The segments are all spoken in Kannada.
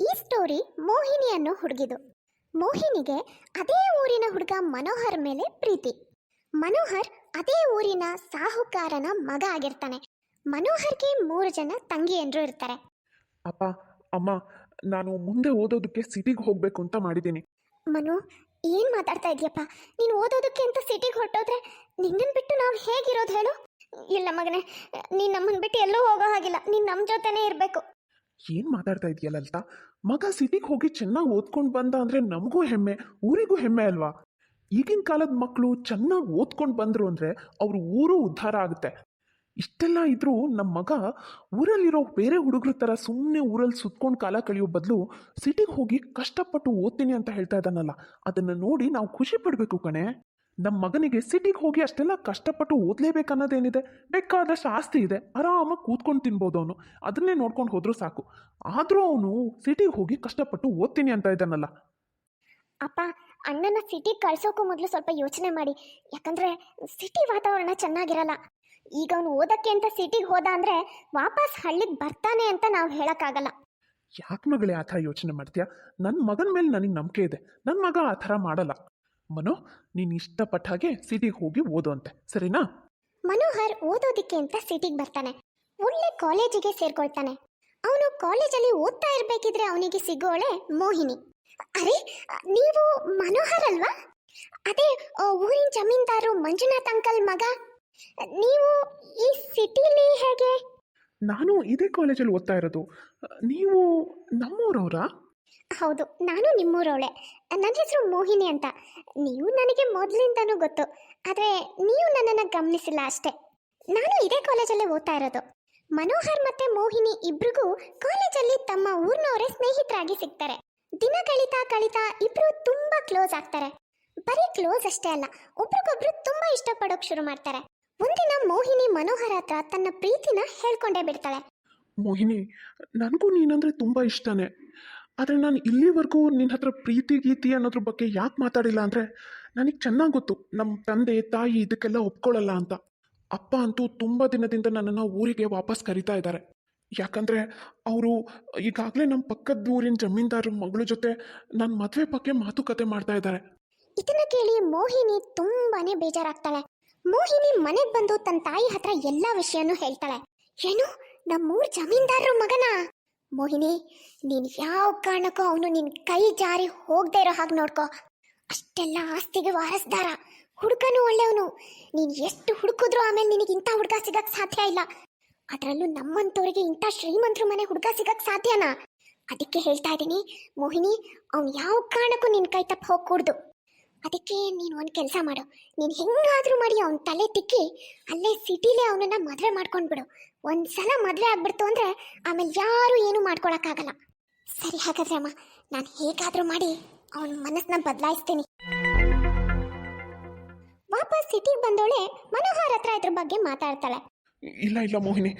ಈ ಸ್ಟೋರಿ ಮೋಹಿನಿಯನ್ನು ಹುಡುಗಿದು. ಮೋಹಿನಿಗೆ ಅದೇ ಊರಿನ ಹುಡುಗ ಮನೋಹರ್ ಮೇಲೆ ಪ್ರೀತಿ. ಮನೋಹರ್ ಅದೇ ಊರಿನ ಸಾಹುಕಾರನ ಮಗ ಆಗಿರ್ತಾನೆ. ಮನೋಹರ್ಗೆ ಮೂರು ಜನ ತಂಗಿಯಂದ್ರು ಇರ್ತಾರೆ. ಅಪ್ಪ ಅಮ್ಮ ನಾನು ಮುಂದೆ ಓದೋದಕ್ಕೆ ಸಿಟಿಗೆ ಹೋಗ್ಬೇಕು ಅಂತ ಮಾಡಿದ್ದೀನಿ. ಮನು ಏನ್ ಮಾತಾಡ್ತಾ ಇದೀಯಪ್ಪ? ನೀನು ಓದೋದಕ್ಕೆ ಅಂತ ಸಿಟಿಗೆ ಹೊರಟೋದ್ರೆ ನಿನ್ನನ್ ಬಿಟ್ಟು ನಾವು ಹೇಗಿರೋದು ಹೇಳು? ಇಲ್ಲ ಮಗನೇ ನೀನ್ ನಮ್ಮನ್ ಬಿಟ್ಟು ಎಲ್ಲೂ ಹೋಗೋ ಹಾಗಿಲ್ಲ. ನೀನ್ ನಮ್ಮ ಜೊತೆನೇ ಇರಬೇಕು. ಏನು ಮಾತಾಡ್ತಾ ಇದೆಯಲ್ಲ ಲಲಿತಾ? ಮಗ ಸಿಟಿಗೆ ಹೋಗಿ ಚೆನ್ನಾಗಿ ಓದ್ಕೊಂಡು ಬಂದ ಅಂದರೆ ನಮಗೂ ಹೆಮ್ಮೆ, ಊರಿಗೂ ಹೆಮ್ಮೆ ಅಲ್ವಾ? ಈಗಿನ ಕಾಲದ ಮಕ್ಕಳು ಚೆನ್ನಾಗಿ ಓದ್ಕೊಂಡು ಬಂದರು ಅಂದರೆ ಅವ್ರ ಊರು ಉದ್ಧಾರ ಆಗುತ್ತೆ. ಇಷ್ಟೆಲ್ಲ ಇದ್ರೂ ನಮ್ಮ ಮಗ ಊರಲ್ಲಿರೋ ಬೇರೆ ಹುಡುಗರ ಥರ ಸುಮ್ಮನೆ ಊರಲ್ಲಿ ಸುತ್ಕೊಂಡು ಕಾಲ ಕಳೆಯೋ ಬದಲು ಸಿಟಿಗೆ ಹೋಗಿ ಕಷ್ಟಪಟ್ಟು ಓದ್ತೀನಿ ಅಂತ ಹೇಳ್ತಾ ಇದ್ದಾನಲ್ಲ, ಅದನ್ನು ನೋಡಿ ನಾವು ಖುಷಿ ಪಡಬೇಕು ಕಣೆ. ನಮ್ಮ ಮಗನಿಗೆ ಸಿಟಿಗೆ ಹೋಗಿ ಅಷ್ಟೆಲ್ಲ ಕಷ್ಟಪಟ್ಟು ಓದಲೇಬೇಕನ್ನೋದೇನಿದೆ? ಬೇಕಾದಷ್ಟು ಆಸ್ತಿ ಇದೆ. ಆರಾಮಾಗಿ ಕೂತ್ಕೊಂಡು ತಿನ್ಬೋದು ಅವನು. ಅದನ್ನೇ ನೋಡ್ಕೊಂಡು ಹೋದರೂ ಸಾಕು. ಆದರೂ ಅವನು ಸಿಟಿಗೆ ಹೋಗಿ ಕಷ್ಟಪಟ್ಟು ಓದ್ತೀನಿ ಅಂತ ಇದ್ದಾನಲ್ಲ. ಅಪ್ಪ ಅಣ್ಣನ ಸಿಟಿಗೆ ಕಳ್ಸೋಕ್ಕೂ ಮೊದಲು ಸ್ವಲ್ಪ ಯೋಚನೆ ಮಾಡಿ. ಯಾಕಂದ್ರೆ ಸಿಟಿ ವಾತಾವರಣ ಚೆನ್ನಾಗಿರಲ್ಲ. ಈಗ ಅವನು ಓದಕ್ಕೆ ಅಂತ ಸಿಟಿಗೆ ಹೋದ ಅಂದ್ರೆ ವಾಪಸ್ ಹಳ್ಳಿಗೆ ಬರ್ತಾನೆ ಅಂತ ನಾವು ಹೇಳಕ್ಕಾಗಲ್ಲ. ಯಾಕೆ ಮಗಳೇ ಆ ಥರ ಯೋಚನೆ ಮಾಡ್ತೀಯಾ? ನನ್ನ ಮಗನ ಮೇಲೆ ನನಗೆ ನಂಬಿಕೆ ಇದೆ. ನನ್ನ ಮಗ ಆ ಥರ ಮಾಡಲ್ಲ. ಮನೋ ನೀನು ಇಷ್ಟಪಟ್ಟ ಹಾಗೆ ಸಿಟಿಗೆ ಹೋಗಿ ಓದು ಅಂತೆ ಸರಿನಾ? ಮನೋಹರ್ ಓದೋದಿಕ್ಕೆ ಅಂತ ಸಿಟಿಗೆ ಬರ್ತಾನೆ. ಒಳ್ಳೆ ಕಾಲೇಜಿಗೆ ಸೇರ್ಕೊಳ್ತಾನೆ. ಅವನು ಕಾಲೇಜಲ್ಲಿ ಓದ್ತಾ ಇರ್ಬೇಕಿದ್ರೆ ಅವನಿಗೆ ಸಿಗೋಳೆ ಮೋಹಿನಿ. ಅರೆ ನೀವು ಮನೋಹರ್ ಅಲ್ವಾ? ಅದೇ ಆ, ಊರಿನ ಜಮೀನ್ದಾರು ಮಂಜುನಾಥ್ ಅಂಕಲ್ ಮಗ. ನೀವು ಈ ಸಿಟಿಲಿ ಹೇಗೆ? ನಾನು ಇದೇ ಕಾಲೇಜಲ್ಲಿ ಓದ್ತಾ ಇರೋದು. ನೀವು ನಮ್ಮೂರವರಾ? ಹೌದು, ನಾನು ನಿಮ್ಮೂರವಳೆ. ನನ್ನ ಹೆಸರು ಮೋಹಿನಿ ಅಂತ. ನೀವು ನನಗೆ ಮೊದಲಿಂದನೂ ಗೊತ್ತು. ಆದರೆ ನೀವು ನನ್ನನ್ನು ಗಮನಿಸಿಲ್ಲ ಅಷ್ಟೇ. ನಾನು ಇದೇ ಕಾಲೇಜಲ್ಲೇ ಓದ್ತಾ ಇರೋದು. ಮನೋಹರ್ ಮತ್ತೆ ಮೋಹಿನಿ ಇಬ್ರಿಗೂ ಕಾಲೇಜಲ್ಲಿ ತಮ್ಮ ಊರಿನವರೇ ಸ್ನೇಹಿತರಾಗಿ ಸಿಗ್ತಾರೆ. ದಿನ ಕಳೀತಾ ಕಳೀತಾ ಇಬ್ರು ತುಂಬಾ ಕ್ಲೋಸ್ ಆಗ್ತಾರೆ. ಬರೀ ಕ್ಲೋಸ್ ಅಷ್ಟೇ ಅಲ್ಲ, ಒಬ್ರಿಗೊಬ್ರು ತುಂಬಾ ಇಷ್ಟಪಡೋಕ್ ಶುರು ಮಾಡ್ತಾರೆ. ಒಂದಿನ ಮೋಹಿನಿ ಮನೋಹರ್ ಹತ್ರ ತನ್ನ ಪ್ರೀತಿನ ಹೇಳ್ಕೊಂಡೇ ಬಿಡ್ತಾಳೆ. ಮೋಹಿನಿ, ನನಗೂ ನೀನಂದ್ರೆ ತುಂಬಾ ಇಷ್ಟನೇ. ಆದರೆ ನಾನು ಇಲ್ಲಿವರೆಗೂ ನಿನ್ನ ಹತ್ರ ಪ್ರೀತಿ, ಗೀತಿ ಅನ್ನೋದ್ರ ಬಗ್ಗೆ ಯಾಕೆ ಮಾತಾಡಿಲ್ಲ ಅಂದರೆ ನನಗೆ ಚೆನ್ನಾಗಿ ಗೊತ್ತು. ನಮ್ಮ ತಂದೆ, ತಾಯಿ ಇದಕ್ಕೆಲ್ಲ ಒಪ್ಕೊಳ್ಳಲ್ಲ ಅಂತ. ಅಪ್ಪ ಅಂತೂ ತುಂಬ ದಿನದಿಂದ ನನ್ನನ್ನು ಊರಿಗೆ ವಾಪಸ್ ಕರಿತಾ ಇದ್ದಾರೆ. ಯಾಕಂದರೆ ಅವರು ಈಗಾಗಲೇ ನಮ್ಮ ಪಕ್ಕದ ಊರಿನ ಜಮೀನ್ದಾರ ಮಗಳ ಜೊತೆ ನನ್ನ ಮದುವೆ ಬಗ್ಗೆ ಮಾತುಕತೆ ಮಾಡ್ತಾ ಇದ್ದಾರೆ. ಇದನ್ನ ಕೇಳಿ ಮೋಹಿನಿ ತುಂಬಾನೇ ಬೇಜಾರಾಗ್ತಾಳೆ. ಮೋಹಿನಿ ಮನೆಗೆ ಬಂದು ತನ್ನ ತಾಯಿ ಹತ್ರ ಎಲ್ಲ ವಿಷಯನೂ ಹೇಳ್ತಾಳೆ. ಏನು? ನಮ್ಮೂರ್ ಜಮೀನ್ದಾರರ ಮಗನ? ಮೋಹಿನಿ, ನೀನು ಯಾವ ಕಾರಣಕ್ಕೂ ಅವನು ನಿನ್ನ ಕೈ ಜಾರಿ ಹೋಗದೆ ಇರೋ ಹಾಗೆ ನೋಡ್ಕೋ. ಅಷ್ಟೆಲ್ಲ ಆಸ್ತಿಗೆ ವಾರಸ್ದಾರ. ಹುಡುಕನು ಒಳ್ಳೆಯವನು. ನೀನು ಎಷ್ಟು ಹುಡುಕಿದ್ರು ಆಮೇಲೆ ನಿನಗೆ ಇಂಥ ಹುಡುಗ ಸಿಗಕ್ ಸಾಧ್ಯ ಇಲ್ಲ. ಅದರಲ್ಲೂ ನಮ್ಮಂಥವ್ರಿಗೆ ಇಂಥ ಶ್ರೀಮಂತರ ಮನೆ ಹುಡುಗ ಸಿಗಕ್ ಸಾಧ್ಯನಾ? ಅದಕ್ಕೆ ಹೇಳ್ತಾ ಇದ್ದೀನಿ, ಮೋಹಿನಿ, ಅವ್ನು ಯಾವ ಕಾರಣಕ್ಕೂ ನಿನ್ನ ಕೈ ತಪ್ಪ ಹೋಗ್ಕೂಡ್ದು. ಅದಕ್ಕೆ ನೀನು ಒಂದು ಕೆಲಸ ಮಾಡು. ನೀನು ಹೆಂಗಾದ್ರೂ ಮಾಡಿ ಅವನ ತಲೆ ತಿಕ್ಕಿ, ಅಲ್ಲೇ ಸಿಟಿಲೇ ಅವನನ್ನ ಮದುವೆ ಮಾಡ್ಕೊಂಡ್ಬಿಡು. ಒಂದ್ಸಲ ಮದುವೆ ಆಗ್ಬಿಡ್ತು ಅಂದ್ರೆ ಆಮೇಲೆ ಯಾರು ಏನು ಮಾಡ್ಕೊಳಕ್ಕಾಗಲ್ಲ. ಸರಿ ಹಾಗಾದ್ರೆ ಅಮ್ಮ ನಾನು ಹೇಗಾದ್ರೂ ಮಾಡಿ ಅವನ ಮನಸ್ಸನ್ನ ಬದಲಾಯಿಸ್ತೀನಿ. ವಾಪಸ್ ಸಿಟಿಗೆ ಬಂದೋಳೆ ಮನೋಹರ್ ಹತ್ರ ಇದ್ರ ಬಗ್ಗೆ ಮಾತಾಡ್ತಾಳೆ. ಇಲ್ಲ ಇಲ್ಲ ಮೋಹಿನಿ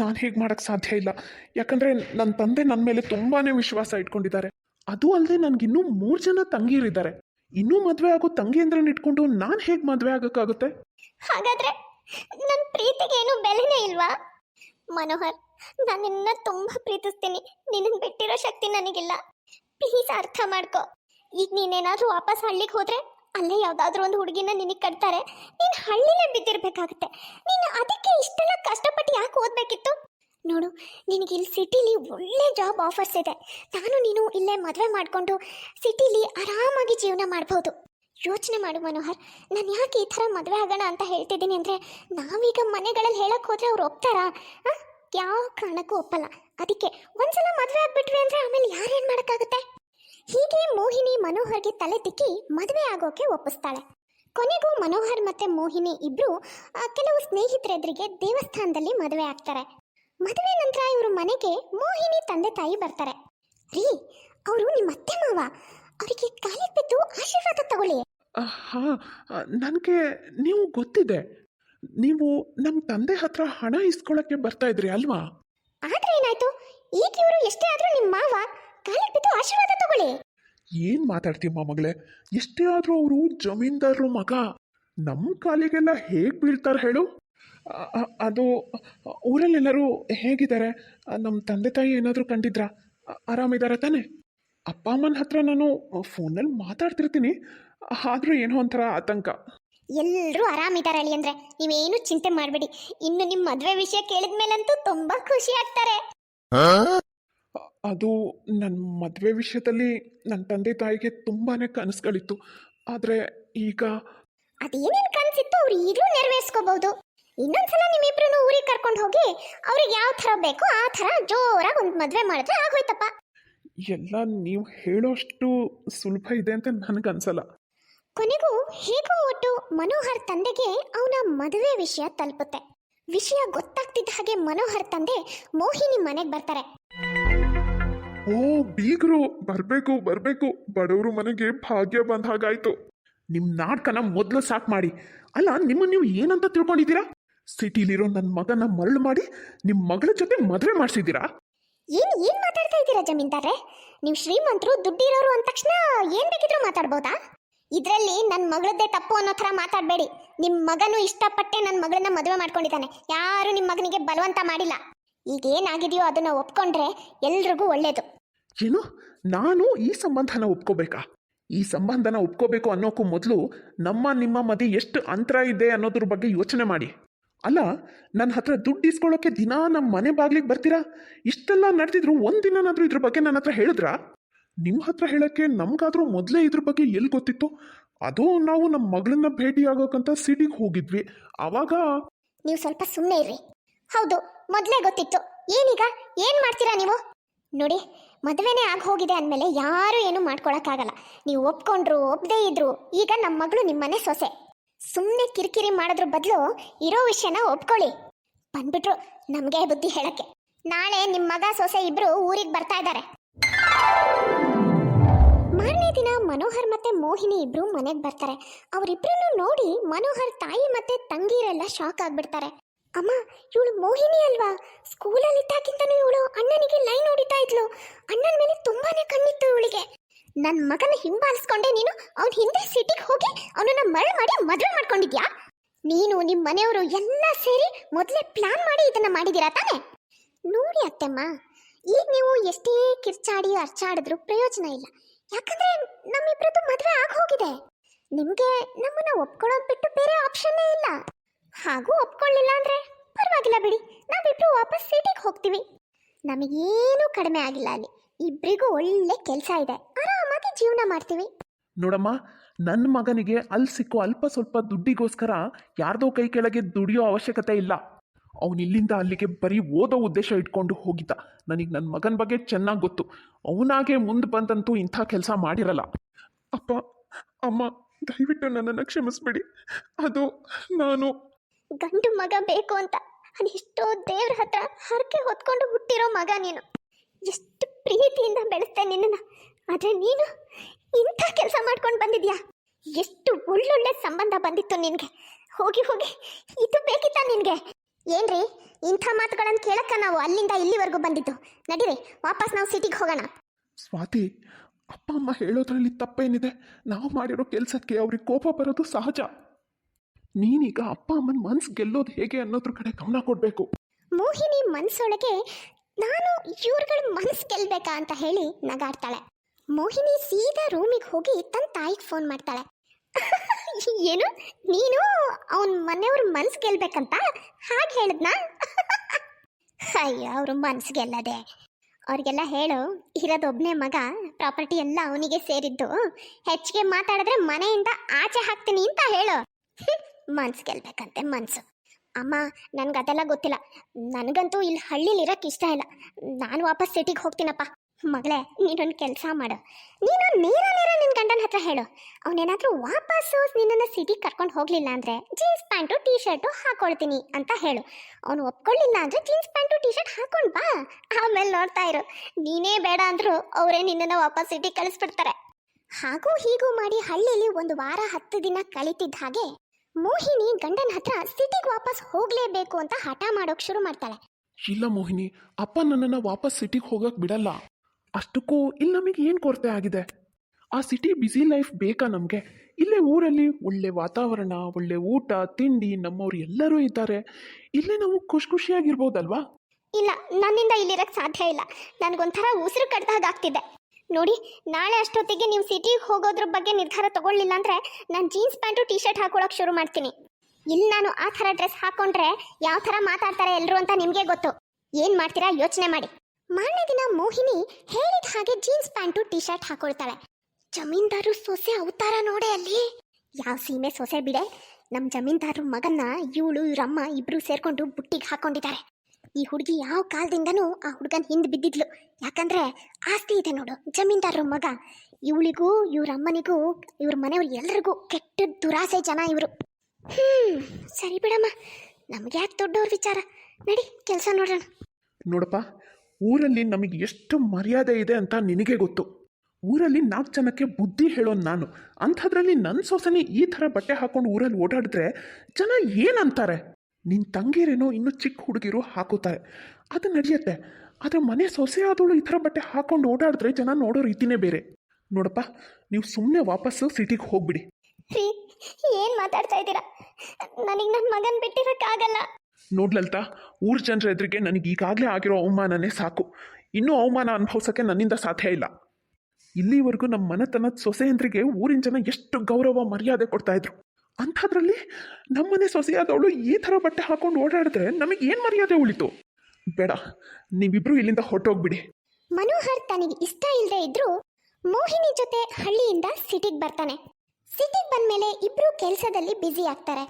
ನಾನು ಹೇಗೆ ಮಾಡೋಕ್ಕೆ ಸಾಧ್ಯ ಇಲ್ಲ. ಯಾಕಂದರೆ ನನ್ನ ತಂದೆ ನನ್ನ ಮೇಲೆ ತುಂಬಾ ವಿಶ್ವಾಸ ಇಟ್ಕೊಂಡಿದ್ದಾರೆ. ಅದು ಅಲ್ಲದೆ ನನಗಿನ್ನೂ ಮೂರು ಜನ ತಂಗಿಯರಿದ್ದಾರೆ ಇನ್ನೂ ಮದುವೆ ಆಗೋ ತಂಗಿಯಂದ್ರನ್ನ ಇಟ್ಕೊಂಡು ನಾನು ಹೇಗೆ ಮದುವೆ ಆಗೋಕ್ಕಾಗುತ್ತೆ? ಹಾಗಾದ್ರೆ ನನ್ನ ಪ್ರೀತಿಗೆ ಏನು ಬೆಲೆನೇ ಇಲ್ವಾ? ಮನೋಹರ್ ನಾನು ನಿನ್ನ ತುಂಬಾ ಪ್ರೀತಿಸ್ತೀನಿ. ನಿನ್ನ ಬಿಟ್ಟಿರೋ ಶಕ್ತಿ ನನಗಿಲ್ಲ. ಪ್ಲೀಸ್ ಅರ್ಥ ಮಾಡ್ಕೋ. ಈಗ ನೀನೇನಾದ್ರೂ ವಾಪಸ್ ಹಳ್ಳಿಗೆ ಹೋದ್ರೆ ಅಲ್ಲೇ ಯಾವ್ದಾದ್ರು ಒಂದು ಹುಡುಗಿನ ನಿನಗೆ ಕಟ್ತಾರೆ. ನೀನು ಹಳ್ಳಿನೇ ಬಿದ್ದಿರ್ಬೇಕಾಗತ್ತೆ. ನೀನು ಅದಕ್ಕೆ ಇಷ್ಟೆಲ್ಲ ಕಷ್ಟಪಟ್ಟು ಯಾಕೆ ಓದ್ಬೇಕಿತ್ತು? ನೋಡು, ನಿನಗೆ ಇಲ್ಲಿ ಸಿಟಿಲಿ ಒಳ್ಳೆ ಜಾಬ್ ಆಫರ್ಸ್ ಇದೆ. ನಾನು ನೀನು ಇಲ್ಲೇ ಮದುವೆ ಮಾಡಿಕೊಂಡು ಸಿಟಿಲಿ ಆರಾಮಾಗಿ ಜೀವನ ಮಾಡ್ಬೋದು. ಯೋಚನೆ ಮಾಡು ಮನೋಹರ್. ನಾನು ಯಾಕೆ ಈ ಥರ ಮದುವೆ ಆಗೋಣ ಅಂತ ಹೇಳ್ತಿದ್ದೀನಿ ಅಂದರೆ ನಾವೀಗ ಮನೆಗಳಲ್ಲಿ ಹೇಳಕ್ಕೆ ಹೋದ್ರೆ ಅವ್ರು ಒಪ್ತಾರಾ? ಯಾವ ಕಾರಣಕ್ಕೂ ಒಪ್ಪಲ್ಲ. ಅದಕ್ಕೆ ಒಂದ್ಸಲ ಮದುವೆ ಆಗ್ಬಿಟ್ವಿ ಅಂದರೆ ಆಮೇಲೆ ಯಾರೇನು ಮಾಡೋಕ್ಕಾಗುತ್ತೆ? ಹೀಗೆ ಮೋಹಿನಿ ಮನೋಹರ್ಗೆ ತಲೆ ತಿಕ್ಕಿ ಮದುವೆ ಆಗೋಕೆ ಒಪ್ಪಿಸ್ತಾಳೆ. ಕೊನೆಗೂ ಮನೋಹರ್ ಮತ್ತು ಮೋಹಿನಿ ಇಬ್ಬರು ಕೆಲವು ಸ್ನೇಹಿತರೆದುರಿಗೆ ದೇವಸ್ಥಾನದಲ್ಲಿ ಮದುವೆ ಆಗ್ತಾರೆ. ಮದುವೆ ನಂತರ ಇವರು ಮನೆಗೆ ಮೋಹಿನಿ ತಂದೆ ತಾಯಿ ಬರ್ತಾರೆ. ರೀ, ಅವರು ನಿಮ್ಮ ಅತ್ತೆ ಮಾವ. ಅವರಿಗೆ ಕಾಲಿಗೆ ಬಿದ್ದು ಆಶೀರ್ವಾದ ತಗೊಳ್ಳಿ. ಹಾಂ ನನಗೆ ನೀವು ಗೊತ್ತಿದೆ. ನೀವು ನಮ್ಮ ತಂದೆ ಹತ್ರ ಹಣ ಇಸ್ಕೊಳ್ಳೋಕ್ಕೆ ಬರ್ತಾ ಇದ್ರಿ ಅಲ್ವಾ? ಆದ್ರೆ ಏನಾಯ್ತು? ಈಗ ಇವರು ಎಷ್ಟೇ ಆದ್ರೂ ನಿಮ್ಮ ಮಾವ ಕಾಲಿಗೆ ಬಿದ್ದು ಆಶೀರ್ವಾದ ತಗೊಳ್ಳಿ. ಏನು ಮಾತಾಡ್ತೀಮ್ಮ ಮಗಳೇ? ಎಷ್ಟೇ ಆದರೂ ಅವರು ಜಮೀನ್ದಾರರು ಮಗ. ನಮ್ಮ ಕಾಲಿಗೆಲ್ಲ ಹೇಗೆ ಬೀಳ್ತಾರೆ ಹೇಳು? ಅ- ಅ- ಅದು ಊರಲ್ಲೆಲ್ಲರೂ ಹೇಗಿದ್ದಾರೆ? ನಮ್ಮ ತಂದೆ ತಾಯಿ ಏನಾದರೂ ಕಂಡಿದ್ರಾ? ಅ- ಆರಾಮಿದಾರ ತಾನೆ? ಅಪ್ಪ ಅಮ್ಮನ ಹತ್ರ ನಾನು ಫೋನಲ್ಲಿ ಮಾತಾಡ್ತಿರ್ತೀನಿ. ಆದರೂ ಏನೋ ಒಂಥರ ಆತಂಕ. ಎಲ್ಲರೂ ಆರಾಮಿದ್ದಾರೆ ಅಳಿ ಅಂದ್ರೆ. ನೀವೇನು ಚಿಂತೆ ಮಾಡಬೇಡಿ. ಇನ್ನು ನಿಮ್ಮ ಮದುವೆ ವಿಷಯ ಕೇಳಿದ ಮೇಲಂತೂ ತುಂಬಾ ಖುಷಿ ಆಗ್ತಾರೆ. ಅದು ನನ್ನ ಮದುವೆ ವಿಷಯದಲ್ಲಿ ನನ್ನ ತಂದೆ ತಾಯಿಗೆ ತುಂಬಾ ಕನಸುಗಳಿತ್ತು. ಆದರೆ ಈಗ ಅದೇನೇನು ಕನಸಿತ್ತು ಅವ್ರು ಈಗಲೂ ನೆರವೇರಿಸ್ಕೋಬಹುದು ಇನ್ನೊಂದ್ಸಲ ನಿಮ್ಮಿಬ್ರು ಊರಿಗೆ ಕರ್ಕೊಂಡು ಹೋಗಿ ಅವ್ರಿಗೆ ಯಾವ ಥರ ಬೇಕೋ ಆ ಥರ ಜೋರಾಗಿ ಒಂದು ಮದುವೆ ಮಾಡಿದ್ರೆ ಆಗೋಯ್ತಪ್ಪ. ಎಲ್ಲ ನೀವು ಹೇಳೋಷ್ಟು ಸುಲಭ ಇದೆ ಅಂತ ನನಗನ್ಸಲ್ಲ. ಕೊನೆಗೂ ಹೇಗೋ ಒಟ್ಟು ಮನೋಹರ್ ತಂದೆಗೆ ಅವನ ಮದುವೆ ವಿಷಯ ತಲುಪುತ್ತೆ. ವಿಷಯ ಗೊತ್ತಾಗ್ತಿದ್ದ ಹಾಗೆ ಮನೋಹರ್ ತಂದೆ ಮೋಹಿನಿ ಮನೆಗೆ ಬರ್ತಾರೆ. ಓ ಬೀಗರು ಬರಬೇಕು ಬರಬೇಕು. ಬಡವರು ಮನೆಗೆ ಭಾಗ್ಯ ಬಂದ ಹಾಗಾಯ್ತು. ನಿಮ್ಮ ನಾಟಕನ ಮೊದಲು ಸಾಕು ಮಾಡಿ. ಅಲ್ಲ ನಿಮ್ಮ ನೀವು ಏನಂತ ತಿಳ್ಕೊಂಡಿದ್ದೀರಾ? ಸಿಟಿಲಿರೋ ನನ್ನ ಮಗನ ಮರಳು ಮಾಡಿ ನಿಮ್ಮ ಮಗಳ ಜೊತೆ ಮದುವೆ ಮಾಡಿಸಿದ್ದೀರಾ? ಏನ್ ಏನ್ ಮಾತಾಡ್ತಾ ಇದ್ದೀರಾ ಜಮೀನ್ದಾರ್ರೆ? ನೀವು ಶ್ರೀಮಂತರು ದುಡ್ಡಿರೋರು ಅಂದ ತಕ್ಷಣ ಏನ್ ಬೇಕಿದ್ರು ಮಾತಾಡ್ಬೋದಾ? ಇದ್ರಲ್ಲಿ ನನ್ನ ಮಗಳದ್ದೇ ತಪ್ಪು ಅನ್ನೋ ಥರ ಮಾತಾಡಬೇಡಿ. ನಿಮ್ಮ ಮಗನು ಇಷ್ಟಪಟ್ಟೆ ನನ್ನ ಮಗಳನ್ನ ಮದುವೆ ಮಾಡ್ಕೊಂಡಿದ್ದಾನೆ. ಯಾರು ನಿಮ್ಮ ಮಗನಿಗೆ ಬಲವಂತ ಮಾಡಿಲ್ಲ. ಈಗ ಏನಾಗಿದೆಯೋ ಅದನ್ನ ಒಪ್ಕೊಂಡ್ರೆ ಎಲ್ರಿಗೂ ಒಳ್ಳೇದು. ಏನು? ನಾನು ಈ ಸಂಬಂಧನ ಒಪ್ಕೋಬೇಕಾ? ಈ ಸಂಬಂಧನ ಒಪ್ಕೋಬೇಕು ಅನ್ನೋಕ್ಕೂ ಮೊದಲು ನಮ್ಮ ನಿಮ್ಮ ಮಧ್ಯೆ ಎಷ್ಟು ಅಂತರ ಇದೆ ಅನ್ನೋದ್ರ ಬಗ್ಗೆ ಯೋಚನೆ ಮಾಡಿ. ಅಲ್ಲ ನನ್ನ ಹತ್ರ ದುಡ್ಡು ಇಸ್ಕೊಳ್ಳೋಕೆ ದಿನಾ ನಮ್ಮ ಮನೆ ಬಾಗ್ಲಿಗೆ ಬರ್ತೀರಾ? ಇಷ್ಟೆಲ್ಲ ನಡೆದಿದ್ರು ಒಂದಿನಾದ್ರೂ ಇದ್ರ ಬಗ್ಗೆ ನನ್ನ ಹತ್ರ ಹೇಳಿದ್ರಾ? ನಿಮ್ಮ ಹತ್ರ ಹೇಳೋಕ್ಕೆ ನಮಗಾದರೂ ಮೊದಲೇ ಇದ್ರ ಬಗ್ಗೆ ಎಲ್ಲಿ ಗೊತ್ತಿತ್ತು? ಅದು ನಾವು ನಮ್ಮ ಮಗಳನ್ನ ಭೇಟಿ ಆಗೋಕಂತ ಸಿಟಿಗೆ ಹೋಗಿದ್ವಿ. ಅವಾಗ ನೀವು ಸ್ವಲ್ಪ ಸುಮ್ಮನೆ ಇರ್ರಿ. ಹೌದು, ಮೊದಲೇ ಗೊತ್ತಿತ್ತು. ಏನೀಗ? ಏನ್ ಮಾಡ್ತೀರಾ ನೀವು? ನೋಡಿ, ಮದುವೆನೇ ಆಗಿ ಹೋಗಿದೆ ಅಂದಮೇಲೆ ಯಾರು ಏನು ಮಾಡ್ಕೊಳಕ್ಕಾಗಲ್ಲ. ನೀವು ಒಪ್ಕೊಂಡ್ರು ಒಪ್ಪದೇ ಇದ್ರು, ಈಗ ನಮ್ಮ ಮಗಳು ನಿಮ್ಮನೆ ಸೊಸೆ. ಸುಮ್ಮನೆ ಕಿರಿಕಿರಿ ಮಾಡೋದ್ರ ಬದಲು ಇರೋ ವಿಷಯನ ಒಪ್ಕೊಳ್ಳಿ. ಬಂದ್ಬಿಟ್ರು ನಮಗೆ ಬುದ್ಧಿ ಹೇಳಕ್ಕೆ. ನಾಳೆ ನಿಮ್ಮ ಮಗ, ಸೊಸೆ ಇಬ್ರು ಊರಿಗೆ ಬರ್ತಾ ಇದ್ದಾರೆ ದಿನ ಮನೋಹರ್ ಮತ್ತೆ ಮೋಹಿನಿ ಇಬ್ರು ಮನೆಗೆ ಬರ್ತಾರೆ. ಅವರಿಬ್ರನ್ನು ನೋಡಿ ಮನೋಹರ್ ತಾಯಿ ಮತ್ತೆ ತಂಗಿರೆಲ್ಲ ಶಾಕ್ ಆಗ್ಬಿಡ್ತಾರೆ. ಅಮ್ಮ, ಇವಳು ಮೋಹಿನಿ ಅಲ್ವಾ? ಸ್ಕೂಲಲ್ಲಿ ಇದ್ದಾಗಿಂತನೂ ಇವಳು ಅಣ್ಣನಿಗೆ ಲೈನ್ ಹೊಡಿತಾ ಇದ್ಲು. ಅಣ್ಣನ ಮೇಲೆ ತುಂಬಾನೇ ಕಣ್ಣಿತ್ತು ಇವಳಿಗೆ. ನನ್ನ ಮಗನ ಹಿಂಬಾಲಿಸ್ಕೊಂಡೆ ನೀನು, ಅವನ ಹಿಂದೆ ಸಿಟಿಗೆ ಹೋಗಿ ಅವನನ್ನ ಮರಳು ಮಾಡಿ ಮದುವೆ ಮಾಡ್ಕೊಂಡಿದ್ಯಾ? ನೀನು ನಿಮ್ಮ ಮನೆಯವರು ಎಲ್ಲ ಸೇರಿ ಮೊದಲೇ ಪ್ಲಾನ್ ಮಾಡಿ ಇದನ್ನ ಮಾಡಿದ್ದೀರಾ ತಾನೆ? ನೋಡಿ ಅತ್ತೆಮ್ಮ, ಈಗ ನೀವು ಎಷ್ಟೇ ಕಿರ್ಚಾಡಿ ಅರ್ಚಾಡಿದ್ರು ಪ್ರಯೋಜನ ಇಲ್ಲ. ಯಾಕಂದ್ರೆ ನಮ್ಮಿಬ್ರದ್ದು ಮದುವೆ ಆಗ ಹೋಗಿದೆ. ನಿಮ್ಗೆ ನಮ್ಮನ್ನ ಒಪ್ಕೊಳ್ಳೋದ್ ಬಿಟ್ಟು ಬೇರೆ ಆಪ್ಷನ್ನೇ ಇಲ್ಲ. ಹಾಗೂ ಒಪ್ಕೊಳ್ಳಿಲ್ಲ ಅಂದ್ರೆ ಪರವಾಗಿಲ್ಲ ಬಿಡಿ. ನಾವಿಬ್ರು ವಾಪಸ್ ಸಿಟಿಗೆ ಹೋಗ್ತೀವಿ. ನಮಗೇನು ಕಡಿಮೆ ಆಗಿಲ್ಲ ಅಲ್ಲಿ. ಇಬ್ರಿಗೂ ಒಳ್ಳೆ ಕೆಲಸ ಇದೆ. ಆರಾಮಾಗಿ ಜೀವನ ಮಾಡ್ತೀವಿ. ನೋಡಮ್ಮ ನನ್ನ ಮಗನಿಗೆ ಅಲ್ಲಿ ಸಿಕ್ಕೋ ಅಲ್ಪ ಸ್ವಲ್ಪ ದುಡ್ಡಿಗೋಸ್ಕರ ಯಾರ್ದೋ ಕೈ ಕೆಳಗೆ ದುಡಿಯೋ ಅವಶ್ಯಕತೆ ಇಲ್ಲ. ಅವನು ಇಲ್ಲಿಂದ ಅಲ್ಲಿಗೆ ಬರೀ ಓದೋ ಉದ್ದೇಶ ಇಟ್ಕೊಂಡು ಹೋಗಿದ್ದ. ನನಗೆ ನನ್ನ ಮಗನ ಬಗ್ಗೆ ಚೆನ್ನಾಗಿ ಗೊತ್ತು. ಅವನಾಗೆ ಮುಂದೆ ಬಂದಂತೂ ಇಂಥ ಕೆಲಸ ಮಾಡಿರಲ್ಲ. ಅಪ್ಪ, ಅಮ್ಮ, ದಯವಿಟ್ಟು ನನ್ನನ್ನು ಕ್ಷಮಿಸ್ಬಿಡಿ. ಅದು ನಾನು. ಗಂಡು ಮಗ ಬೇಕು ಅಂತ ಎಷ್ಟೋ ದೇವ್ರ ಹತ್ರ ಹರಕೆ ಹೊತ್ಕೊಂಡು ಹುಟ್ಟಿರೋ ಮಗ ನೀನು. ಎಷ್ಟು ಪ್ರೀತಿಯಿಂದ ಬೆಳೆಸ್ತೆ ನಿನ್ನನ್ನು. ಆದರೆ ನೀನು ಇಂಥ ಕೆಲಸ ಮಾಡ್ಕೊಂಡು ಬಂದಿದ್ಯಾ? ಎಷ್ಟು ಒಳ್ಳೊಳ್ಳೆ ಸಂಬಂಧ ಬಂದಿತ್ತು ನಿನಗೆ. ಹೋಗಿ ಹೋಗಿ, ಇದು ಬೇಕಿತ್ತ ನಿನಗೆ? ಏನ್ರಿ? ಇಂಥ ಮಾತುಗಳನ್ನು ಕೇಳಕ್ಕ ನಾವು ಅಲ್ಲಿಂದ ಇಲ್ಲಿವರೆಗೂ ಬಂದಿದ್ದು. ನಡೀರಿ ವಾಪಸ್ ನಾವು ಸಿಟಿಗೆ ಹೋಗೋಣ. ಸ್ವಾತಿ ಅಪ್ಪ ಅಮ್ಮ ಹೇಳೋದ್ರಲ್ಲಿ ತಪ್ಪೇನಿದೆ? ನಾವು ಮಾಡಿರೋ ಕೆಲಸಕ್ಕೆ ಅವ್ರಿಗೆ ಕೋಪ ಬರೋದು ಸಹಜ. ನೀನೀಗ ಅಪ್ಪ ಅಮ್ಮನ ಮನ್ಸು ಗೆಲ್ಲೋದು ಹೇಗೆ ಅನ್ನೋದ್ರ ಕಡೆ ಗಮನ ಕೊಡಬೇಕು. ಮೋಹಿನಿ ಮನ್ಸೊಳಗೆ ನಾನು ಇವ್ರುಗಳ ಮನ್ಸು ಗೆಲ್ಬೇಕಾ ಅಂತ ಹೇಳಿ ನಗಾಡ್ತಾಳೆ. ಮೋಹಿನಿ ಸೀದಾ ರೂಮಿಗೆ ಹೋಗಿ ತನ್ನ ತಾಯಿಗೆ ಫೋನ್ ಮಾಡ್ತಾಳೆ. ಏನು? ನೀನು ಅವನ ಮನೆಯವ್ರ ಮನ್ಸು ಗೆಲ್ಬೇಕಂತ ಹಾಗೆ ಹೇಳಿದ್ನಾ? ಅಯ್ಯೋ, ಅವ್ರ ಮನ್ಸು ಗೆಲ್ಲದೆ. ಅವ್ರಿಗೆಲ್ಲ ಹೇಳು ಇರೋದೊಬ್ಬನೇ ಮಗ ಪ್ರಾಪರ್ಟಿ ಎಲ್ಲ ಅವನಿಗೆ ಸೇರಿದ್ದು. ಹೆಚ್ಚಿಗೆ ಮಾತಾಡಿದ್ರೆ ಮನೆಯಿಂದ ಆಚೆ ಹಾಕ್ತೀನಿ ಅಂತ ಹೇಳು. ಮನ್ಸು ಗೆಲ್ಬೇಕಂತೆ ಮನ್ಸು. ಅಮ್ಮ ನನ್ಗೆ ಅದೆಲ್ಲ ಗೊತ್ತಿಲ್ಲ. ನನಗಂತೂ ಇಲ್ಲಿ ಹಳ್ಳಿಲಿ ಇರಕ್ಕೆ ಇಷ್ಟ ಇಲ್ಲ. ನಾನು ವಾಪಸ್ ಸಿಟಿಗೆ ಹೋಗ್ತೀನಪ್ಪ. ಮಗಳೇ, ನೀನೊಂದು ಕೆಲಸ ಮಾಡು. ನೀನು ನೇರ ನೇರ ನಿನ್ನ ಗಂಡನ ಹತ್ರ ಹೇಳು. ಅವನೇನಾದರೂ ವಾಪಸ್ಸು ನಿನ್ನನ್ನು ಸಿಟಿಗೆ ಕರ್ಕೊಂಡು ಹೋಗಲಿಲ್ಲ ಅಂದರೆ ಜೀನ್ಸ್ ಪ್ಯಾಂಟು ಟೀ ಶರ್ಟು ಹಾಕೊಳ್ತೀನಿ ಅಂತ ಹೇಳು. ಅವನು ಒಪ್ಕೊಳ್ಳಿಲ್ಲ ಅಂದರೆ ಜೀನ್ಸ್ ಪ್ಯಾಂಟು ಟೀ ಶರ್ಟ್ ಹಾಕೊಂಡು ಬಾ. ಆಮೇಲೆ ನೋಡ್ತಾ ಇರು. ನೀನೇ ಬೇಡ ಅಂದರೂ ಅವರೇ ನಿನ್ನನ್ನು ವಾಪಸ್ ಸಿಟಿಗೆ ಕಳಿಸ್ಬಿಡ್ತಾರೆ. ಹಾಗೂ ಹೀಗೂ ಮಾಡಿ ಹಳ್ಳಿಯಲ್ಲಿ ಒಂದು ವಾರ ಹತ್ತು ದಿನ ಕಳೀತಿದ್ದ ಹಾಗೆ ಮೋಹಿನಿ ಗಂಡನ ಹತ್ರ ಸಿಟಿಗೆ ವಾಪಸ್ ಹೋಗಲೇಬೇಕು ಅಂತ ಹಠ ಮಾಡೋಕೆ ಶುರು ಮಾಡ್ತಾಳೆ. ಇಲ್ಲ ಮೋಹಿನಿ, ಅಪ್ಪ ನನ್ನನ್ನು ವಾಪಸ್ ಸಿಟಿಗೆ ಹೋಗಕ್ಕೆ ಬಿಡಲ್ಲ. ಅಷ್ಟಕ್ಕೂ ಇಲ್ಲಿ ನಮಗೆ ಏನು ಕೊರತೆ ಆಗಿದೆ? ಆ ಸಿಟಿ ಬ್ಯುಸಿ ಲೈಫ್ ಬೇಕಾ ನಮಗೆ? ಇಲ್ಲೇ ಊರಲ್ಲಿ ಒಳ್ಳೆ ವಾತಾವರಣ, ಒಳ್ಳೆ ಊಟ, ತಿಂಡಿ, ನಮ್ಮವ್ರು ಎಲ್ಲರೂ ಇದ್ದಾರೆ. ಇಲ್ಲೇ ನಾವು ಖುಷಿ ಖುಷಿಯಾಗಿರ್ಬೋದಲ್ವಾ? ಇಲ್ಲ, ನನ್ನಿಂದ ಇಲ್ಲಿರಕ್ಕೆ ಸಾಧ್ಯ ಇಲ್ಲ. ನನಗೊಂಥರ ಉಸಿರು ಕಡ್ದಾಗ ಆಗ್ತಿದೆ ನೋಡಿ, ನಾಳೆ ಅಷ್ಟೊತ್ತಿಗೆ ನೀವು ಸಿಟಿಗೆ ಹೋಗೋದ್ರ ಬಗ್ಗೆ ನಿರ್ಧಾರ ತಗೊಳ್ಳಿಲ್ಲ ಅಂದ್ರೆ ನಾನು ಜೀನ್ಸ್ ಪ್ಯಾಂಟು ಟಿ ಶರ್ಟ್ ಹಾಕೊಳಕ್ ಶುರು ಮಾಡ್ತೀನಿ. ಇಲ್ಲಿ ನಾನು ಆ ಥರ ಡ್ರೆಸ್ ಹಾಕೊಂಡ್ರೆ ಯಾವ ಥರ ಮಾತಾಡ್ತಾರೆ ಎಲ್ಲರೂ ಅಂತ ನಿಮಗೆ ಗೊತ್ತು. ಏನು ಮಾಡ್ತೀರಾ ಯೋಚನೆ ಮಾಡಿ. ಮಾರನೇ ದಿನ ಮೋಹಿನಿ ಹೇಳಿದ ಹಾಗೆ ಜೀನ್ಸ್ ಪ್ಯಾಂಟು ಟಿ ಶರ್ಟ್ ಹಾಕೊಳ್ತಾಳೆ. ಜಮೀನ್ದಾರು ಸೊಸೆ ಅವತಾರ ನೋಡೆ ಅಲ್ಲಿ. ಯಾವ ಸೀಮೆ ಸೊಸೆ ಬಿಡೆ? ನಮ್ಮ ಜಮೀನ್ದಾರು ಮಗನ್ನ, ಇವಳು, ಇವರಮ್ಮ ಇಬ್ರು ಸೇರ್ಕೊಂಡು ಬುಟ್ಟಿಗೆ ಹಾಕೊಂಡಿದ್ದಾರೆ. ಈ ಹುಡುಗಿ ಯಾವ ಕಾಲದಿಂದನೂ ಆ ಹುಡುಗನ ಹಿಂದೆ ಬಿದ್ದಿದ್ಲು. ಯಾಕಂದ್ರೆ ಆಸ್ತಿ ಇದೆ ನೋಡು, ಜಮೀನ್ದಾರರ ಮಗ. ಇವಳಿಗೂ ಇವ್ರ ಅಮ್ಮನಿಗೂ ಇವ್ರ ಮನೆಯವ್ರು ಎಲ್ರಿಗೂ ಕೆಟ್ಟ ದುರಾಸೆ ಜನ ಇವರು. ಹ್ಮ್, ಸರಿ ಬಿಡಮ್ಮ. ನಮ್ಗೆ ಯಾಕೆ ದೊಡ್ಡವ್ರ ವಿಚಾರ. ನಡಿ, ಕೆಲಸ ನೋಡೋಣ. ನೋಡಪ್ಪ ಊರಲ್ಲಿ ನಮಗೆ ಎಷ್ಟು ಮರ್ಯಾದೆ ಇದೆ ಅಂತ ನಿನಗೆ ಗೊತ್ತು. ಊರಲ್ಲಿ ನಾಲ್ಕು ಜನಕ್ಕೆ ಬುದ್ಧಿ ಹೇಳೋನು ನಾನು. ಅಂಥದ್ರಲ್ಲಿ ನನ್ನ ಸೊಸನೆ ಈ ಥರ ಬಟ್ಟೆ ಹಾಕೊಂಡು ಊರಲ್ಲಿ ಓಡಾಡಿದ್ರೆ ಜನ ಏನಂತಾರೆ? ನಿನ್ನ ತಂಗಿರೇನೋ ಇನ್ನೂ ಚಿಕ್ಕ ಹುಡುಗಿರು ಹಾಕೋತಾರೆ ಅದು ನಡೆಯುತ್ತೆ. ಆದರೆ ಮನೆ ಸೊಸೆ ಆದವಳು ಈ ಥರ ಬಟ್ಟೆ ಹಾಕೊಂಡು ಓಡಾಡಿದ್ರೆ ಜನ ನೋಡೋ ರೀತಿನೇ ಬೇರೆ. ನೋಡಪ್ಪ, ನೀವು ಸುಮ್ಮನೆ ವಾಪಸ್ಸು ಸಿಟಿಗೆ ಹೋಗ್ಬಿಡಿ. ಏನು ಮಾತಾಡ್ತಾ ಇದ್ದೀರಾ? ನನಗೆ ನನ್ನ ಮಗನ್ ಬಿಟ್ಟಿರಕ್ಕಾಗಲ್ಲ. ನೋಡ್ಲಲ್ತಾ? ಊರ ಜನರ ಎದುರಿಗೆ ನನಗೆ ಈಗಾಗಲೇ ಆಗಿರೋ ಅವಮಾನನೇ ಸಾಕು. ಇನ್ನೂ ಅವಮಾನ ಅನುಭವಿಸೋಕ್ಕೆ ನನ್ನಿಂದ ಸಾಧ್ಯ ಇಲ್ಲ. ಇಲ್ಲಿವರೆಗೂ ನಮ್ಮ ಮನೆತನದ ಸೊಸೆಯಂದ್ರಿಗೆ ಊರಿನ ಜನ ಎಷ್ಟು ಗೌರವ, ಮರ್ಯಾದೆ ಕೊಡ್ತಾ ಇದ್ರು. ಅಂಥದ್ರಲ್ಲಿ ನಮ್ಮನೆ ಸೊಸೆಯಾದವಳು ಈ ಥರ ಬಟ್ಟೆ ಹಾಕೊಂಡು ಓಡಾಡಿದ್ರೆ ನಮಗೆ ಏನು ಮರ್ಯಾದೆ ಉಳಿತು? ಬೇಡ, ನೀವಿಬ್ರು ಇಲ್ಲಿಂದ ಹೊರಟೋಗ್ಬಿಡಿ. ಮನೋಹರ್ ತನಗೆ ಇಷ್ಟ ಇಲ್ಲದೆ ಇದ್ರೂ ಮೋಹಿನಿ ಜೊತೆ ಹಳ್ಳಿಯಿಂದ ಸಿಟಿಗೆ ಬರ್ತಾನೆ. ಸಿಟಿಗೆ ಬಂದ್ಮೇಲೆ ಇಬ್ರು ಕೆಲಸದಲ್ಲಿ ಬ್ಯುಸಿ ಆಗ್ತಾರೆ.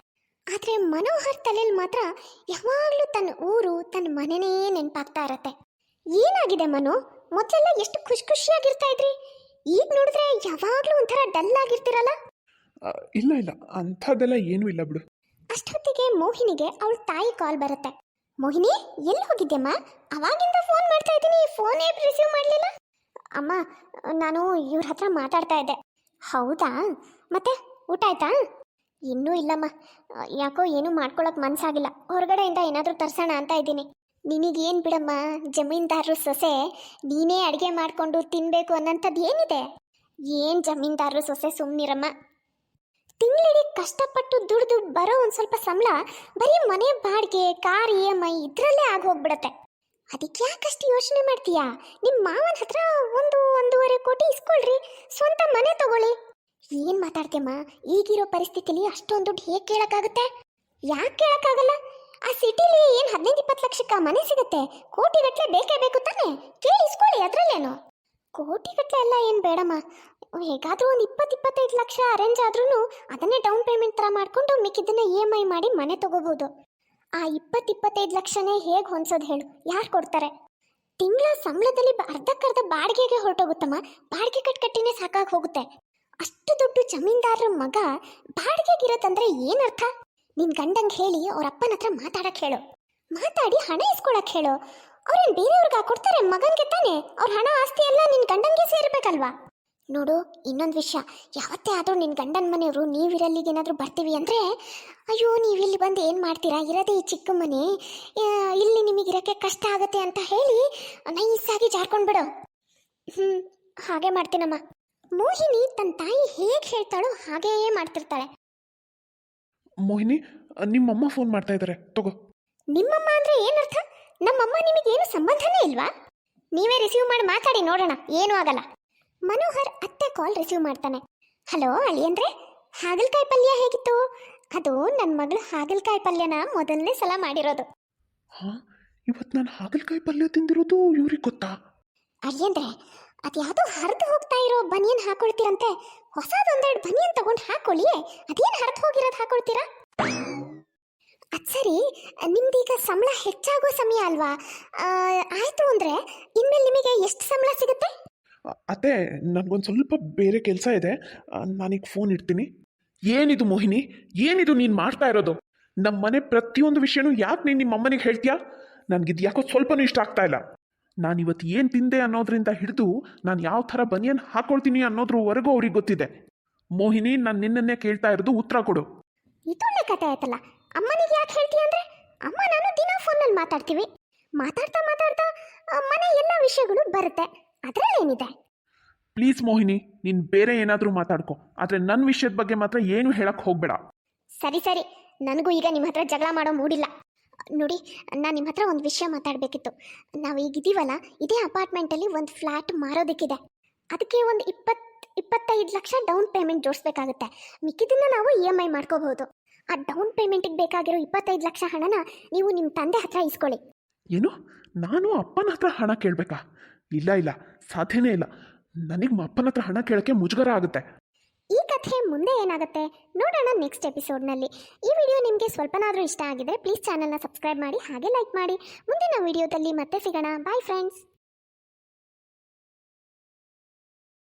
ಆದ್ರೆ ಮನೋಹರ್ ತಲೆಯಲ್ಲಿ ಮಾತ್ರ ಯಾವಾಗಲೂ ತನ್ನ ಊರು ತನ್ನ ಮನೆನೇ ನೆನಪಾಗ್ತಾ ಇರತ್ತೆ. ಏನಾಗಿದೆ ಮನು? ಮೊದಲೆಲ್ಲ ಎಷ್ಟು ಖುಷಿ ಖುಷಿಯಾಗಿರ್ತಾ ಇದ್ರಿ? ಈಗ ನೋಡಿದ್ರೆ ಯಾವಾಗಲೂ ಒಂಥರ ಡಲ್ ಆಗಿರ್ತಿರಲ್ಲ? ಇಲ್ಲ ಇಲ್ಲ. ಅಂಥದ್ದೆಲ್ಲ ಏನೂ ಇಲ್ಲ ಬಿಡು. ಅಷ್ಟೊತ್ತಿಗೆ ಮೋಹಿನಿಗೆ ಅವಳ ತಾಯಿ ಕಾಲ್ ಬರುತ್ತೆ. ಮೋಹಿನಿ ಎಲ್ಲಿ ಹೋಗಿದ್ದೆಮ್ಮ ಅವಾಗಿಂದ ಫೋನ್ ಮಾಡ್ತಾ ಇದ್ದೀನಿ. ಫೋನೇ ರಿಸೀವ್ ಮಾಡಲಿಲ್ಲ. ಅಮ್ಮ ನಾನು ಇವ್ರ ಹತ್ರ ಮಾತಾಡ್ತಾ ಇದ್ದೆ. ಹೌದಾ? ಮತ್ತೆ ಊಟ ಆಯ್ತಾ? ಇನ್ನೂ ಇಲ್ಲಮ್ಮ. ಯಾಕೋ ಏನು ಮಾಡ್ಕೊಳಕ್ ಮನ್ಸಾಗಿಲ್ಲ. ಹೊರಗಡೆಯಿಂದ ಏನಾದರೂ ತರ್ಸೋಣ ಅಂತ ಇದ್ದೀನಿ. ನಿನಗೇನು ಬಿಡಮ್ಮ, ಜಮೀನ್ದಾರರು ಸೊಸೆ, ನೀನೇ ಅಡುಗೆ ಮಾಡಿಕೊಂಡು ತಿನ್ನಬೇಕು ಅನ್ನೋಂಥದ್ದು ಏನಿದೆ? ಏನು ಜಮೀನ್ದಾರರು ಸೊಸೆ ಸುಮ್ಮನಿರಮ್ಮ ತಿಂಗಳಿಡೀ ಕಷ್ಟಪಟ್ಟು ದುಡಿದು ಬರೋ ಒಂದು ಸ್ವಲ್ಪ ಸಂಬಳ ಬರೀ ಮನೆ ಬಾಡಿಗೆ, ಕಾರ್ ಇ ಎಂ ಐ ಇದರಲ್ಲೇ ಆಗೋಗ್ಬಿಡತ್ತೆ. ಅದಕ್ಕೆ ಯಾಕಷ್ಟು ಯೋಚನೆ ಮಾಡ್ತೀಯಾ? ನಿಮ್ಮ ಮಾವನ ಹತ್ರ ಒಂದು ಒಂದೂವರೆ ಕೋಟಿ ಇಸ್ಕೊಳ್ರಿ. ಸ್ವಂತ ಮನೆ ತಗೊಳ್ಳಿ. ಏನ್ ಮಾತಾಡ್ತೀಯಮ್ಮ? ಈಗಿರೋ ಪರಿಸ್ಥಿತಿಲಿ ಅಷ್ಟೊಂದು ದುಡ್ಡು ಹೇಗೆ ಕೇಳಕ್ಕಾಗುತ್ತೆ? ಯಾಕೆ ಕೇಳಕ್ಕಾಗಲ್ಲ? ಆ ಸಿಟಿಲಿ ಏನ್ ಹದಿನೈದು, ಇಪ್ಪತ್ತು ಲಕ್ಷಕ್ಕ ಮನೆ ಸಿಗುತ್ತೆ? ಕೋಟಿ ಗಟ್ಟಲೆ ಬೇಕೇ ಬೇಕು ತಾನೆ? ಕೇಳಿ ಇಸ್ಕೊಳ್ಳಿ ಅದ್ರಲ್ಲೇನು? ಕೋಟಿ ಗಟ್ಟಲೆ ಎಲ್ಲ ಏನ್ ಬೇಡಮ್ಮ. ಹೇಗಾದ್ರೂ ಒಂದು ಇಪ್ಪತ್ತು, ಇಪ್ಪತ್ತೈದು ಲಕ್ಷ ಅರೇಂಜ್ ಆದ್ರೂ ಅದನ್ನೇ ಡೌನ್ ಪೇಮೆಂಟ್ ತರ ಮಾಡ್ಕೊಂಡು ಮಿಕ್ಕಿದ್ದನ್ನ ಇ ಎಂ ಐ ಮಾಡಿ ಮನೆ ತಗೋಬಹುದು ಆ ಇಪ್ಪತ್ತು, ಇಪ್ಪತ್ತೈದು ಲಕ್ಷನೇ ಹೇಗೆ ಹೊಂದ್ಸೋದು ಹೇಳು. ಯಾರು ಕೊಡ್ತಾರೆ? ತಿಂಗಳ ಸಂಬಳದಲ್ಲಿ ಅರ್ಧಕ್ಕರ್ಧ ಬಾಡಿಗೆಗೆ ಹೊರಟೋಗುತ್ತಮ್ಮ. ಬಾಡಿಗೆ ಕಟ್ಕಟ್ಟಿನೇ ಸಾಕಾಗಿ ಹೋಗುತ್ತೆ. ಅಷ್ಟು ದೊಡ್ಡ ಜಮೀನ್ದಾರರ ಮಗ ಬಾಡಿಗೆಗಿರೋದಂದ್ರೆ ಏನರ್ಥ? ನಿನ್ ಗಂಡಂಗೆ ಹೇಳಿ ಅವ್ರ ಅಪ್ಪನ ಹತ್ರ ಮಾತಾಡಕ್ ಹೇಳು. ಮಾತಾಡಿ ಹಣ ಇಸ್ಕೊಳಕ್ ಹೇಳು. ಅವ್ರೇನ್ ಬೇರೆಯವ್ರಿಗೆ ಕೊಡ್ತಾರೆ? ಮಗನ್ಗೆ ತಾನೆ? ಅವ್ರ ಹಣ, ಆಸ್ತಿ ಎಲ್ಲ ನಿನ್ ಗಂಡಂಗೆ ಸೇರ್ಬೇಕಲ್ವಾ? ನೋಡು, ಇನ್ನೊಂದು ವಿಷಯ. ಯಾವತ್ತೇ ಆದರೂ ನಿನ್ನ ಗಂಡನ ಮನೆಯವರು ನೀವಿರಲ್ಲಿಗೆ ಏನಾದರೂ ಬರ್ತೀವಿ ಅಂದರೆ, ಅಯ್ಯೋ ನೀವು ಇಲ್ಲಿ ಬಂದು ಏನು ಮಾಡ್ತೀರಾ? ಇರೋದೇ ಈ ಚಿಕ್ಕ ಮನೆ. ಇಲ್ಲಿ ನಿಮಗೆ ಇರೋಕ್ಕೆ ಕಷ್ಟ ಆಗುತ್ತೆ ಅಂತ ಹೇಳಿ ನೈಸಾಗಿ ಜಾರ್ಕೊಂಡು ಬಿಡು ಹ್ಞೂ ಹಾಗೆ ಮಾಡ್ತೀನಮ್ಮ. ಮೋಹಿನಿ ತನ್ನ ತಾಯಿ ಹೇಗೆ ಹೇಳ್ತಾಳೋ ಹಾಗೆಯೇ ಮಾಡ್ತಿರ್ತಾಳೆ. ಮೋಹಿನಿ ನಿಮ್ಮಮ್ಮ ಫೋನ್ ಮಾಡ್ತಾ ಇದ್ದಾರೆ ತಗೋ. ನಿಮ್ಮಮ್ಮ ಅಂದ್ರೆ ಏನರ್ಥ? ನಮ್ಮಮ್ಮ ನಿಮಗೇನು ಸಂಬಂಧನೇ ಇಲ್ವಾ? ನೀವೇ ರಿಸೀವ್ ಮಾಡಿ ಮಾತಾಡಿ ನೋಡೋಣ ಏನೂ ಆಗಲ್ಲ. ಮನೋಹರ್ ಅತ್ತೆ ಕಾಲ್ ರಿಸೀವ್ ಮಾಡ್ತಾನೆ. ಹಲೋ ಅಳಿಯಂದ್ರೆ ಹಾಗಲಕಾಯಿ ಪಲ್ಯ ಹೇಗಿತ್ತು? ಅದು ನನ್ನ ಮಗಳು ಹಾಗಲಕಾಯಿ ಪಲ್ಯನ ಮೊದಲನೇ ಸಲ ಮಾಡಿರೋದು. ಹಾಂ ಇವತ್ತು ನಾನು ಹಾಗಲಕಾಯಿ ಪಲ್ಯ ತಿಂದಿರೋದು ಇವ್ರಿಗೆ ಗೊತ್ತಾ? ಅಳಿಯಂದ್ರೆ ಅದ್ಯಾವುದೋ ಹರಿದು ಹೋಗ್ತಾ ಇರೋ ಬನಿಯನ್ ಹಾಕೊಳ್ತೀರಂತೆ. ಹೊಸದೊಂದೆರಡು ಬನಿಯನ್ ತಗೊಂಡು ಹಾಕೊಳ್ಳಿ ಅದೇನು ಹರಿದು ಹೋಗಿರೋದು ಹಾಕೊಳ್ತೀರಾ? ಅದು ಸರಿ, ನಿಮ್ದೀಗ ಸಂಬಳ ಹೆಚ್ಚಾಗೋ ಸಮಯ ಅಲ್ವಾ? ಆಯಿತು ಅಂದರೆ ಇನ್ಮೇಲೆ ನಿಮಗೆ ಎಷ್ಟು ಸಂಬಳ ಸಿಗುತ್ತೆ? ಅತ್ತೆ, ನನಗೊಂದು ಸ್ವಲ್ಪ ಬೇರೆ ಕೆಲಸ ಇದೆ. ನಾನೀಗ ಫೋನ್ ಇಡ್ತೀನಿ. ಏನಿದು ಮೋಹಿನಿ? ಏನಿದು ನೀನು ಮಾಡ್ತಾ ಇರೋದು? ನಮ್ಮ ಮನೆ ಪ್ರತಿಯೊಂದು ವಿಷಯನೂ ಯಾಕೆ ನೀನು ನಿಮ್ಮ ಅಮ್ಮನಿಗೆ ಹೇಳ್ತೀಯಾ? ನನಗಿದು ಯಾಕೋ ಸ್ವಲ್ಪನೂ ಇಷ್ಟ ಆಗ್ತಾ ಇಲ್ಲ. ನಾನು ಇವತ್ತು ಏನು ತಿಂದೆ ಅನ್ನೋದ್ರಿಂದ ಹಿಡಿದು ನಾನು ಯಾವ ಥರ ಬನಿಯನ್ ಹಾಕೊಳ್ತೀನಿ ಅನ್ನೋದ್ರವರೆಗೂ ಅವ್ರಿಗೆ ಗೊತ್ತಿದೆ. ಮೋಹಿನಿ ನಾನು ನಿನ್ನನ್ನೇ ಕೇಳ್ತಾ ಇರೋದು ಉತ್ತರ ಕೊಡು. ಇದೊಳ್ಳೆ ಕತೆ ಆಯ್ತಲ್ಲ ಅಮ್ಮನಿಗೆ ಯಾಕೆ ಹೇಳ್ತೀಯ ಅಂದ್ರೆ ಅಮ್ಮ ನಾನು ದಿನ ಫೋನಲ್ಲಿ ಮಾತಾಡ್ತೀವಿ. ಮಾತಾಡ್ತಾ ಮಾತಾಡ್ತಾ ಮನೆ ಎಲ್ಲ ವಿಷಯಗಳು ಬರುತ್ತೆ. ಅದರಲ್ಲೇನಿದೆ? ಪ್ಲೀಸ್ ಮೋಹಿನಿ ನೀನು ಬೇರೆ ಏನಾದರೂ ಮಾತಾಡ್ಕೊ. ಆದರೆ ನನ್ನ ವಿಷಯದ ಬಗ್ಗೆ ಮಾತ್ರ ಏನು ಹೇಳಕ್ಕೆ ಹೋಗಬೇಡ. ಸರಿ ಸರಿ ನನಗೂ ಈಗ ನಿಮ್ಮ ಹತ್ರ ಜಗಳ ಮಾಡೋ ಮೂಡಿಲ್ಲ. ನೋಡಿ ನಾನು ನಿಮ್ಮ ಹತ್ರ ಒಂದು ವಿಷಯ ಮಾತಾಡಬೇಕಿತ್ತು. ನಾವು ಈಗಿದ್ದೀವಲ್ಲ ಇದೇ ಅಪಾರ್ಟ್ಮೆಂಟಲ್ಲಿ ಒಂದು ಫ್ಲ್ಯಾಟ್ ಮಾರೋದಕ್ಕಿದೆ. ಅದಕ್ಕೆ ಒಂದು ಇಪ್ಪತ್ತು ಇಪ್ಪತ್ತೈದು ಲಕ್ಷ ಡೌನ್ ಪೇಮೆಂಟ್ ಜೋಡಿಸ್ಬೇಕಾಗುತ್ತೆ. ಮಿಕ್ಕಿದ್ದನ್ನು ನಾವು ಇ ಎಂ ಐ ಮಾಡ್ಕೋಬಹುದು. ಆ ಡೌನ್ ಪೇಮೆಂಟಿಗೆ ಬೇಕಾಗಿರೋ ಇಪ್ಪತ್ತೈದು ಲಕ್ಷ ಹಣನ ನೀವು ನಿಮ್ಮ ತಂದೆ ಹತ್ರ ಇಸ್ಕೊಳ್ಳಿ. ಏನು? ನಾನು ಅಪ್ಪನ ಹತ್ರ ಹಣ ಕೇಳಬೇಕಾ? ಇಲ್ಲ ಇಲ್ಲ, ಸಾಧ್ಯನೇ ಇಲ್ಲ. ನನಗೆ ಅಪ್ಪನ ಹತ್ರ ಹಣ ಕೇಳೋಕ್ಕೆ ಮುಜುಗರ ಆಗುತ್ತೆ. ಈ ಕಥೆ ಮುಂದೆ ಏನಾಗುತ್ತೆ ನೋಡೋಣ ನೆಕ್ಸ್ಟ್ ಎಪಿಸೋಡ್ನಲ್ಲಿ ಈ ವಿಡಿಯೋ ನಿಮಗೆ ಸ್ವಲ್ಪನಾದರೂ ಇಷ್ಟ ಆಗಿದ್ರೆ ಪ್ಲೀಸ್ ಚಾನಲ್ನ ಸಬ್ಸ್ಕ್ರೈಬ್ ಮಾಡಿ ಹಾಗೆ ಲೈಕ್ ಮಾಡಿ. ಮುಂದಿನ ವಿಡಿಯೋದಲ್ಲಿ ಮತ್ತೆ ಸಿಗೋಣ. Bye friends